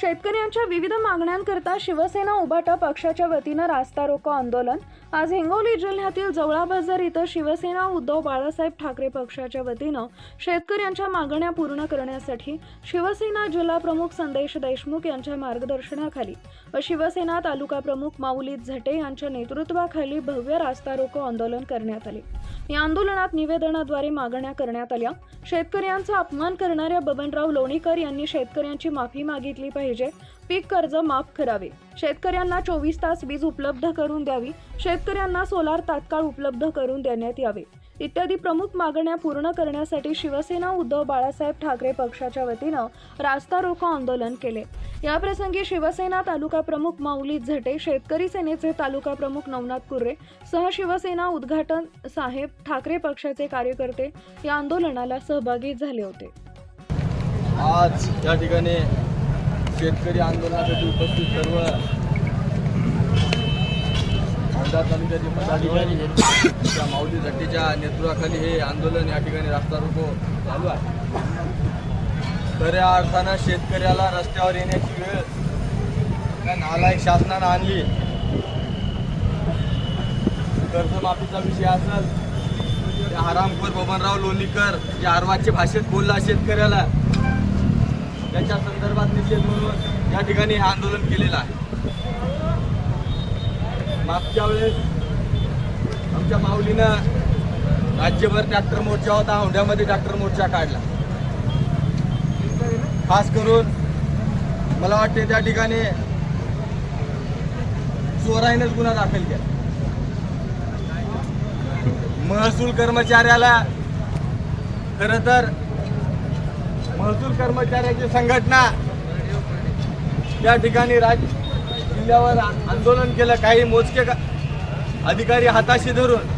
शेतकऱ्यांच्या विविध मागण्यांकरता शिवसेना उभाटा पक्षाच्या वतीनं रास्ता रोको आंदोलन. आज हिंगोली जिल्ह्यातील जवळा बाजार इथं शिवसेना उद्धव बाळासाहेब ठाकरे पक्षाच्या वतीनं शेतकऱ्यांच्या मागण्या पूर्ण करण्यासाठी शिवसेना जिल्हा प्रमुख संदेश देशमुख यांच्या मार्गदर्शनाखाली व शिवसेना तालुका प्रमुख माऊली झटे यांच्या नेतृत्वाखाली भव्य रास्ता रोको आंदोलन करण्यात आले. या आंदोलनात निवेदनाद्वारे मागण्या करण्यात आल्या. शेतकऱ्यांचा अपमान करणाऱ्या बबनराव लोणीकर यांनी शेतकऱ्यांची माफी मागितली पाहिजे. पीक कर्ज माफ करावे. शेतकऱ्यांना चोवीस तास वीज उपलब्ध करून द्यावी. शेतकऱ्यांना सोलार तात्काळ उपलब्ध करून देण्यात यावे. इत्यादी प्रमुख मागण्या पूर्ण करण्यासाठी शिवसेना उद्धव बाळासाहेब ठाकरे पक्षाच्या वतीनं रास्ता रोको आंदोलन केले. याप्रसंगी शिवसेना तालुका प्रमुख माऊली झटे शेतकरी सेनेचे तालुका प्रमुख नवनाथ कुर्रे सह शिवसेना उद्घाटन साहेब ठाकरे पक्षाचे कार्यकर्ते या आंदोलनाला सहभागी झाले होते. आज या ठिकाणी शेतकरी आंदोलनासाठी उपस्थित सर्व तालुक्याचे पदाधिकारी त्या माऊली झट्टीच्या नेतृत्वाखाली हे आंदोलन या ठिकाणी रास्ता रोको चालू आहे. खऱ्या अर्थानं शेतकऱ्याला रस्त्यावर येण्याची वेळ नालायक शासनानं आणली. कर्जमाफीचा विषय असेल हरामखोर बबनराव लोणीकर जे आरवाचे भाषेत बोलला शेतकऱ्याला त्याच्या संदर्भात निषेध म्हणून या ठिकाणी हे आंदोलन केलेलं आहे. मागच्या वेळेस आमच्या माऊलीनं राज्यभर ट्रॅक्टर मोर्चा होता औंढ्यामध्ये ट्रॅक्टर मोर्चा काढला. खास करून मला वाटते त्या ठिकाणी चोराईनेच गुन्हा दाखल केला. महसूल कर्मचाऱ्याला खरं तर महसूल कर्मचाऱ्याची संघटना त्या ठिकाणी राज जिल्ह्यावर आंदोलन केलं. काही मोजके का- अधिकारी हाताशी धरून